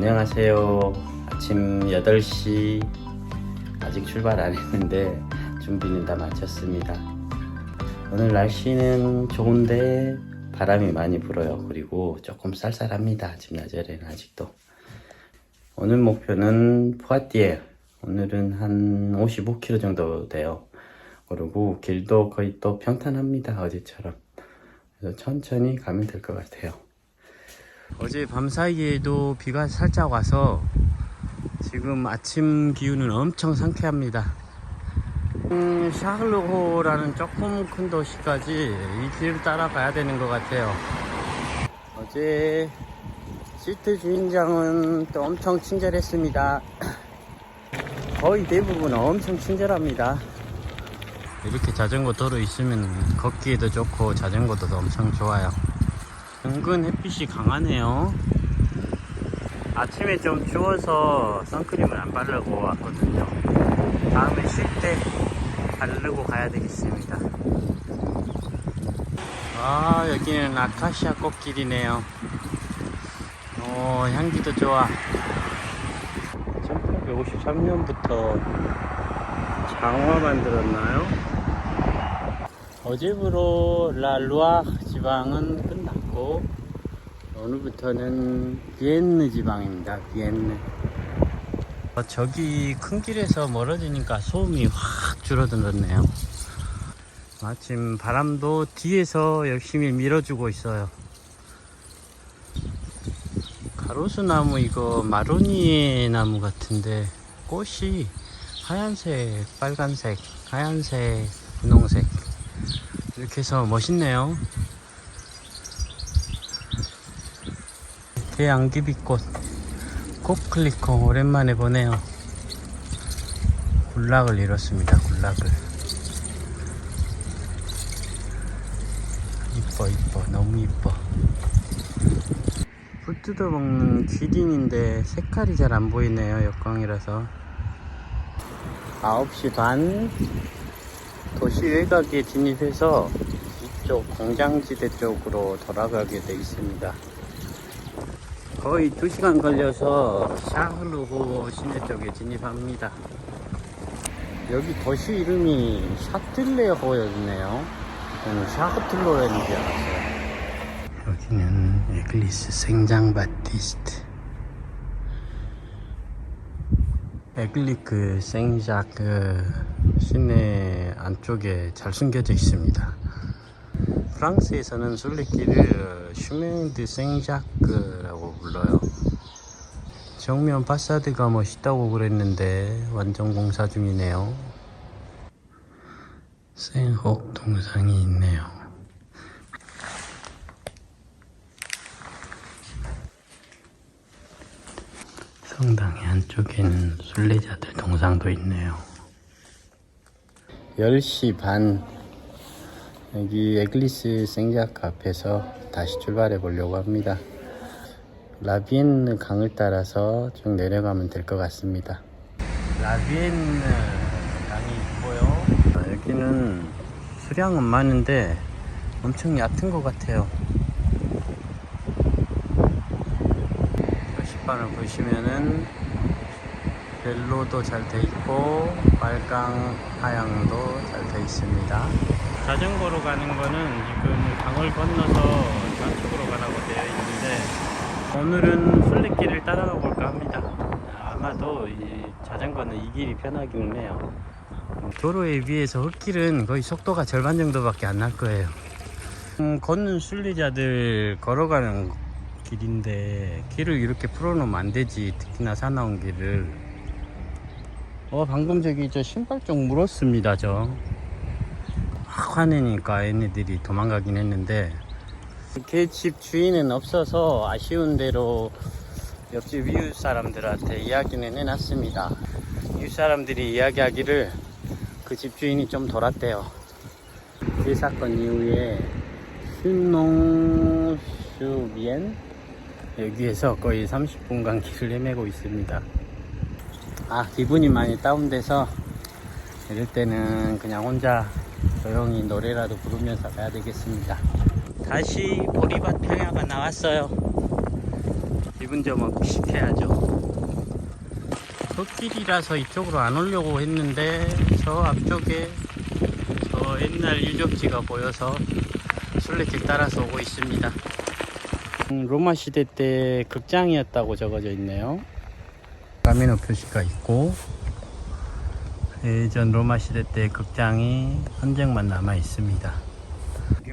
안녕하세요. 아침 8시 아직 출발 안 했는데 준비는 다 마쳤습니다. 오늘 날씨는 좋은데 바람이 많이 불어요. 그리고 조금 쌀쌀합니다. 아침 낮에는 아직도. 오늘 목표는 푸아띠에 오늘은 한 55km 정도 돼요. 그리고 길도 거의 또 평탄합니다. 어제처럼. 그래서 천천히 가면 될 것 같아요. 어제 밤 사이에도 비가 살짝 와서 지금 아침 기운은 엄청 상쾌합니다. 음, 샤를로호라는 조금 큰 도시까지 이 길을 따라가야 되는 것 같아요. 어제 시트 주인장은 또 엄청 친절했습니다. 거의 대부분 엄청 친절합니다. 이렇게 자전거 도로 있으면 걷기에도 좋고 자전거도 엄청 좋아요. 은근 햇빛이 강하네요. 아침에 좀 추워서 선크림을 안 바르고 왔거든요. 다음에 쉴 때 바르고 가야 되겠습니다. 아, 여기는 아카시아 꽃길이네요. 오, 향기도 좋아. 1853년부터 장화 만들었나요? 어제부로 라루아 지방은 끝났고 오늘부터는 비엔느 지방입니다. 비엔느. 어, 저기 큰 길에서 멀어지니까 소음이 확 줄어들었네요. 마침 바람도 뒤에서 열심히 밀어주고 있어요. 가로수 나무 이거 마로니 나무 같은데 꽃이 하얀색, 빨간색, 하얀색, 분홍색 이렇게 해서 멋있네요. 대양귀비꽃 꽃클리커 오랜만에 보네요. 군락을 이뤘습니다. 군락을. 이뻐 이뻐 너무 이뻐. 불 뜯어 먹는 기린인데 색깔이 잘 안 보이네요. 역광이라서. 9시 반 도시 외곽에 진입해서 이쪽 공장지대 쪽으로 돌아가게 돼 있습니다. 거의 2시간 걸려서 샤흐르호 시내 쪽에 진입합니다. 여기 도시 이름이 샤틀레호였네요. 저는 샤흐틀로라는 줄 알았어요. 여기는 에글리스 생장 바티스트. 에글리크 생자크 시내 안쪽에 잘 숨겨져 있습니다. 프랑스에서는 순례길을 슈멘 드 생자크라고 불러요. 정면 파사드가 멋있다고 그랬는데 완전 공사 중이네요. 생혹 동상이 있네요. 성당의 안쪽에는 순례자들 동상도 있네요. 10시 반 여기 에글리스 생자크 앞에서 다시 출발해 보려고 합니다. 라비엔느 강을 따라서 쭉 내려가면 될 것 같습니다. 라비엔느 강이 있고요. 아, 여기는 수량은 많은데 엄청 얕은 것 같아요. 표시판을 보시면은 벨로도 잘 돼 있고 빨강 하양도 잘 돼 있습니다. 자전거로 가는 거는 지금 강을 건너서 좌측으로 가라고 되어 있는데 오늘은 순례길을 따라가 볼까 합니다. 아마도 이 자전거는 이 길이 편하기는 해요. 도로에 비해서 흙길은 거의 속도가 절반 정도밖에 안 날 거예요. 음, 걷는 순례자들 걸어가는 길인데 길을 이렇게 풀어놓으면 안 되지. 특히나 사나운 길을. 어 방금 저기 저 신발 좀 물었습니다 저. 확 화내니까 얘네들이 도망가긴 했는데 걔집 주인은 없어서 아쉬운 대로 옆집 이웃 사람들한테 이야기는 해놨습니다. 이웃 사람들이 이야기하기를 그 집 주인이 좀 돌았대요. 그 사건 이후에 슈농슈비엔 여기에서 거의 30분간 길을 헤매고 있습니다. 아 기분이 많이 다운돼서 이럴 때는 그냥 혼자 조용히 노래라도 부르면서 가야 되겠습니다. 다시 보리밭 평야가 나왔어요. 기분 좀 업식 해야죠. 흙길이라서 이쪽으로 안 오려고 했는데 저 앞쪽에 저 옛날 유적지가 보여서 순례길 따라서 오고 있습니다. 음, 로마 시대 때 극장이었다고 적어져 있네요. 가미노 표시가 있고 예전 로마 시대 때 극장이 흔적만 남아 있습니다. 여기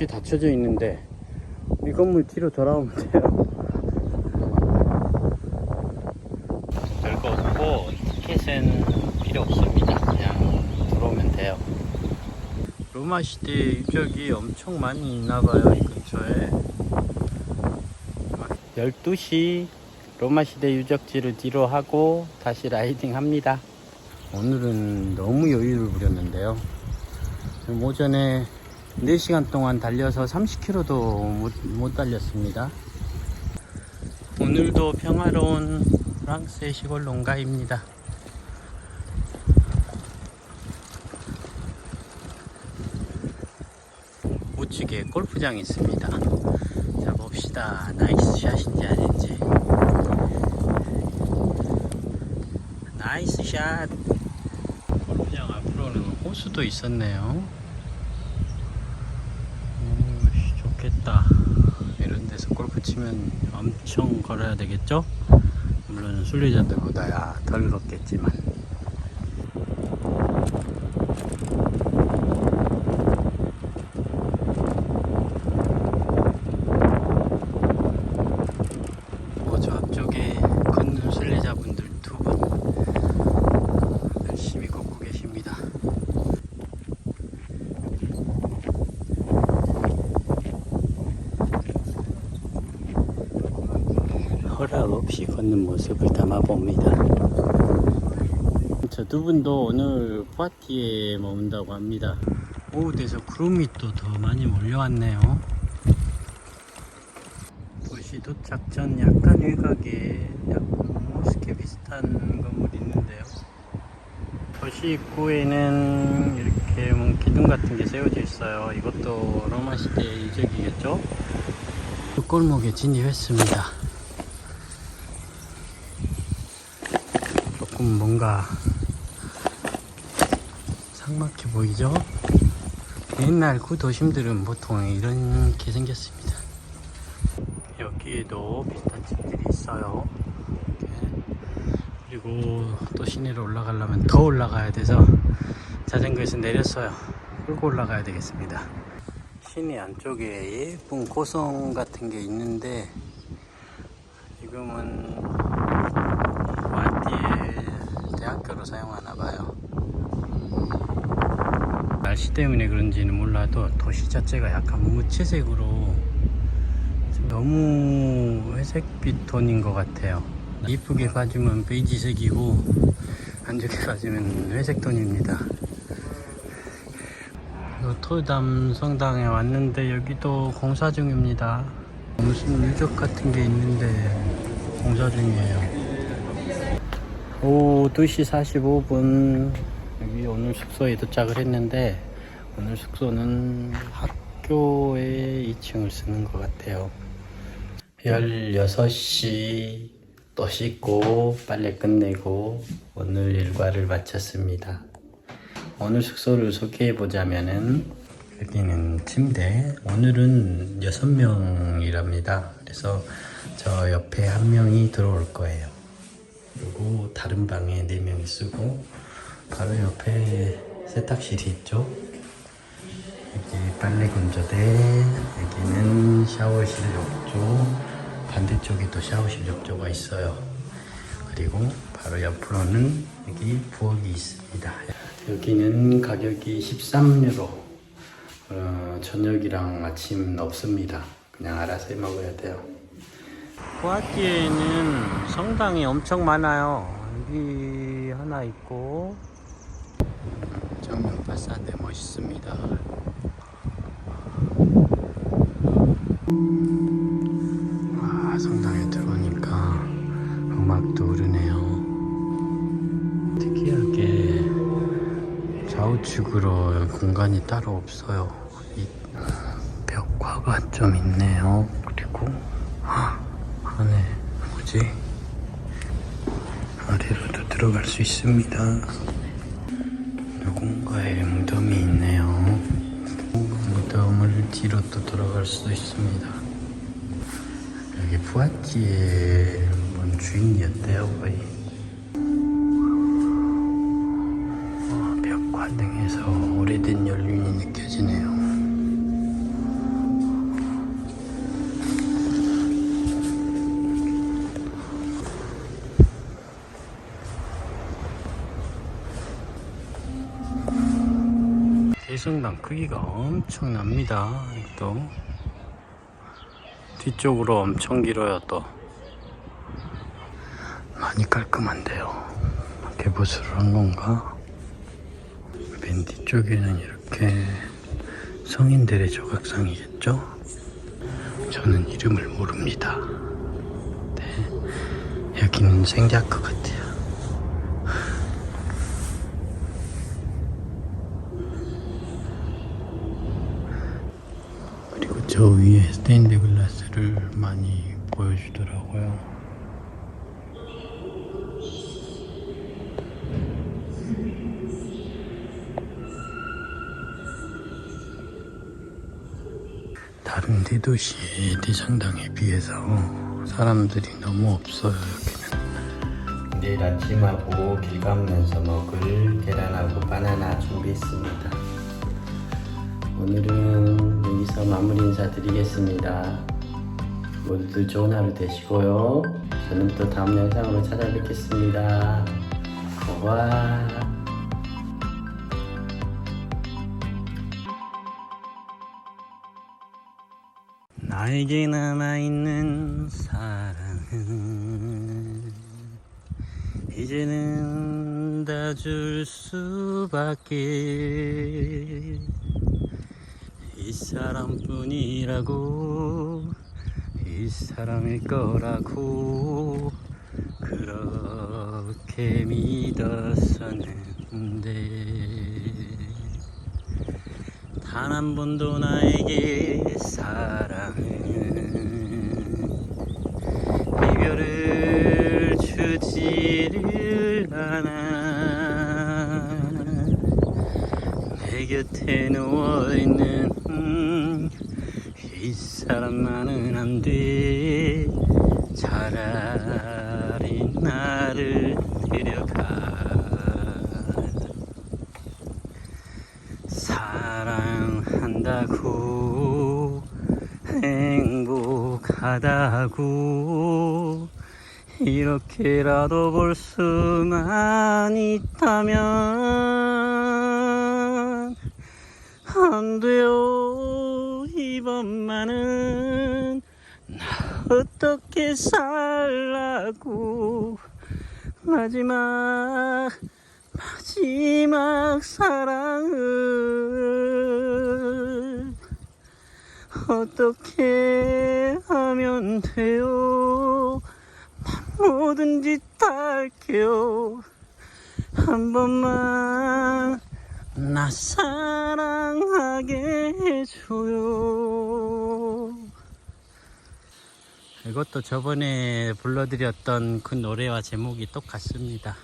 굳게 닫혀져 있는데 이 건물 뒤로 돌아오면 돼요. 별거 없고 티켓은 필요 없습니다. 그냥 들어오면 돼요. 로마 시대 유적이 엄청 많이 있나 봐요, 이 근처에. 12시 로마 시대 유적지를 뒤로 하고 다시 라이딩 합니다. 오늘은 너무 여유를 부렸는데요. 오전에 4시간 동안 달려서 30km도 못, 못 달렸습니다. 오늘도 평화로운 프랑스의 시골 농가입니다. 우측에 골프장이 있습니다. 자 봅시다. 나이스 샷인지 아닌지. 나이스 샷. 골프장 앞으로는 호수도 있었네요. 오, 씨, 좋겠다. 이런 데서 골프 치면 엄청 걸어야 되겠죠? 물론 순례자들보다야 덜 걷겠지만. 어, 저 앞쪽에 걷는 순례자분들 두 분 열심히 걷고 계십니다. 허락 없이 걷는 모습을 담아봅니다. 저 두 분도 오늘 파티에 머문다고 합니다. 오후 돼서 구름이 또 더 많이 몰려왔네요. 도시 도착 전 약간 외곽에 약간 모스케 비슷한 건물이 있는데요. 도시 입구에는 이렇게 뭐 기둥 같은 게 세워져 있어요. 이것도 로마 시대 유적이겠죠? 그 골목에 진입했습니다. 조금 뭔가 삭막해 보이죠? 옛날 구도심들은 보통 이렇게 생겼습니다. 여기에도 비슷한 집들이 있어요. 그리고 또 시내로 올라가려면 더 올라가야 돼서 자전거에서 내렸어요. 끌고 올라가야 되겠습니다. 시내 안쪽에 예쁜 고성 같은 게 있는데 지금은 와띠의 대학교로 사용하나 봐요. 날씨 때문에 그런지는 몰라도 도시 자체가 약간 무채색으로 너무 회색빛 톤인 것 같아요. 이쁘게 봐주면 베이지색이고 안 좋게 봐주면 회색 톤입니다. 노토담 성당에 왔는데 여기도 공사 중입니다. 무슨 유적 같은 게 있는데 공사 중이에요. 오후 2시 45분 여기 오늘 숙소에 도착을 했는데 오늘 숙소는 학교에 2층을 쓰는 것 같아요. 16시 또 씻고 빨래 끝내고 오늘 일과를 마쳤습니다. 오늘 숙소를 소개해 보자면은 여기는 침대 오늘은 6명이랍니다. 그래서 저 옆에 한 명이 들어올 거예요. 그리고 다른 방에 4명이 쓰고 바로 옆에 세탁실이 있죠. 여기 빨래 건조대, 여기는 샤워실 욕조, 반대쪽에도 샤워실 욕조가 있어요. 그리고 바로 옆으로는 여기 부엌이 있습니다. 여기는 가격이 13유로. 어, 저녁이랑 아침 없습니다. 그냥 알아서 해 먹어야 돼요. 구아티에는 성당이 엄청 많아요. 여기 하나 있고 정면 파사드 멋있습니다. 아, 성당에 들어오니까 음악도 흐르네요. 특이하게 좌우측으로 공간이 따로 없어요. 이 벽화가 좀 있네요. 그리고 안에 뭐지? 아래로도 들어갈 수 있습니다. 누군가의 무덤이 있네요. 무덤을 뒤로 또 돌아갈 수도 있습니다. 여기 부아티의 뭔 주인이었대요, 거의. 대성당 크기가 엄청납니다. 또 뒤쪽으로 엄청 길어요. 또 많이 깔끔한데요. 개보수를 한 건가? 맨 뒤쪽에는 이렇게 성인들의 조각상이겠죠? 저는 이름을 모릅니다. 네, 여기는 생략 것 같아요. 그리고 저 위에 스테인드 글라스를 많이 보여주더라고요. 다른 대도시의 대성당에 비해서 사람들이 너무 없어요 여기는 내일 아침하고 길 가면서 먹을 계란하고 바나나 준비했습니다 오늘은 여기서 마무리 인사 드리겠습니다. 모두들 좋은 하루 되시고요. 저는 또 다음 영상으로 찾아뵙겠습니다. 고와 나에게 남아있는 사랑은 이제는 다 줄 수밖에 이 사람뿐이라고 이 사람일 거라고. 그렇게 믿었었는데. 단 한 번도 나에게 사랑은 이별을 주지를 않아. 내 곁에 누워있는 사람만은 안 돼 차라리 나를 데려가. 사랑한다고 행복하다고 이렇게라도 볼 수만 있다면 안 돼요 이번만은 나 어떻게 살라고. 마지막 마지막 사랑을 어떻게 하면 돼요? 난 뭐든지 다 할게요. 한 번만 나 사랑 하게 해줘요. 이것도 저번에 불러드렸던 그 노래와 제목이 똑같습니다